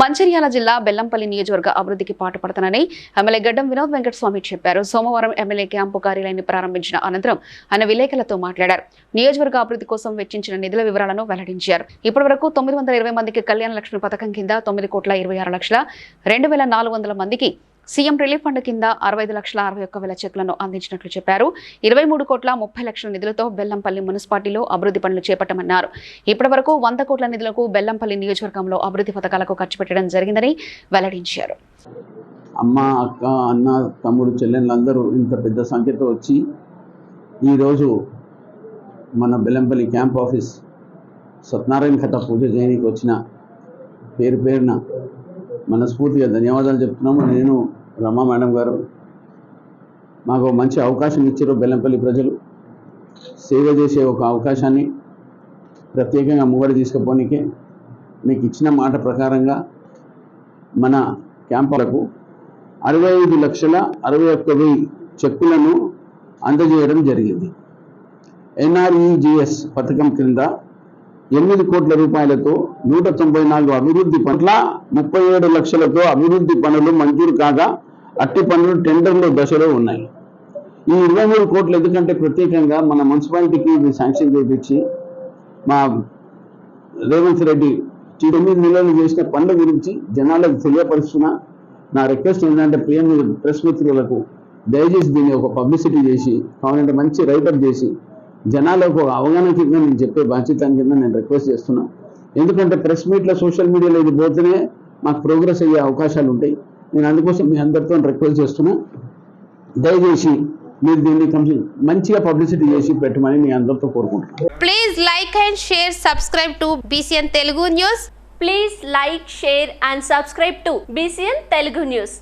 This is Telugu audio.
మంచిర్యాల జిల్లా బెల్లంపల్లి నియోజకవర్గ అభివృద్ధికి పాటుపడతానని ఎమ్మెల్యే గడ్డం వినోద్ వెంకటస్వామి చెప్పారు. సోమవారం ఎమ్మెల్యే క్యాంపు కార్యాలయాన్ని ప్రారంభించిన అనంతరం ఆయన విలేకరులతో మాట్లాడారు. నియోజకవర్గ అభివృద్ధి కోసం వెచ్చించిన నిధుల వివరాలను వెల్లడించారు. ఇప్పటివరకు తొమ్మిది వందల ఇరవై మందికి కళ్యాణ లక్ష్మి పథకం కింద తొమ్మిది కోట్ల ఇరవై ఆరు లక్షల రెండు వేల నాలుగు వందల మందికి సీఎం రిలీఫ్ ఫండ్ కింద అరవై ఐదు లక్షల అరవై ఒక్క వేల చెక్లను అందించినట్లు చెప్పారు. ఇరవై మూడు కోట్ల ముప్పై లక్షల నిధులతో బెల్లంపల్లి మున్సిపాలిటీలో అభివృద్ధి పనులు చేపట్టమన్నారు. ఇప్పటి వరకు వంద కోట్ల నిధులకు బెల్లంపల్లి నియోజకవర్గంలో అభివృద్ధి పథకాలకు ఖర్చు పెట్టడం జరిగిందని వెల్లడించారు. అమ్మ అక్క అన్న తమ్ముడు చెల్లెళ్ళందరూ ఇంత పెద్ద సంఖ్యతో వచ్చి ఈరోజు మన బెల్లంపల్లి క్యాంప్ ఆఫీస్ సత్యనారాయణ కథ పూజ చేయడానికి వచ్చిన పేరు పేరున మనస్ఫూర్తిగా ధన్యవాదాలు చెప్తున్నాము. నేను రమా మేడం గారు. మాకు మంచి అవకాశం ఇచ్చారు బెల్లంపల్లి ప్రజలు. సేవ చేసే ఒక అవకాశాన్ని ప్రత్యేకంగా ముంగడి తీసుకుపోనీకే మీకు ఇచ్చిన మాట ప్రకారంగా మన క్యాంపులకు అరవై ఐదు లక్షల అరవై ఒక్క వెయ్యి చెక్కులను అందజేయడం జరిగింది. ఎన్ఆర్ఈజిఎస్ పథకం క్రింద ఎనిమిది కోట్ల రూపాయలతో నూట తొంభై నాలుగు అభివృద్ధి పట్ల ముప్పై ఏడు లక్షలతో అభివృద్ధి పనులు మంజూరు కాగా అట్టి పనులు టెండర్ల దశలో ఉన్నాయి. ఈ ఇరవై మూడు కోట్లు ఎందుకంటే ప్రత్యేకంగా మన మున్సిపాలిటీకి ఇది శాంక్షన్ చేయించి మా రేవంత్ రెడ్డి తొమ్మిది నెలలు చేసిన పనుల గురించి జనాలకు తెలియపరుస్తున్నా. నా రిక్వెస్ట్ ఏంటంటే ప్రియ ప్రెస్ మిత్రులకు దయచేసి దీన్ని ఒక పబ్లిసిటీ చేసి కావాలంటే మంచి రైటప్ చేసి జనాలకు ఒక అవగాహన కింద నేను చెప్పే బాధ్యత కింద నేను రిక్వెస్ట్ చేస్తున్నా. ఎందుకంటే ప్రెస్ మీట్లో సోషల్ మీడియాలో ఇది పోతేనే మాకు ప్రోగ్రెస్ అయ్యే అవకాశాలు ఉంటాయి. నేను అందుకోసం మీ అందరితో రిక్వెస్ట్ చేస్తున్నా. దయచేసి మీరు దీన్ని కొంచెం మంచిగా పబ్లిసిటీ చేసి పెట్టమని మీ అందరితో కోరుకుంటున్నాను please like and share subscribe to BCN Telugu news please like share and subscribe to BCN Telugu news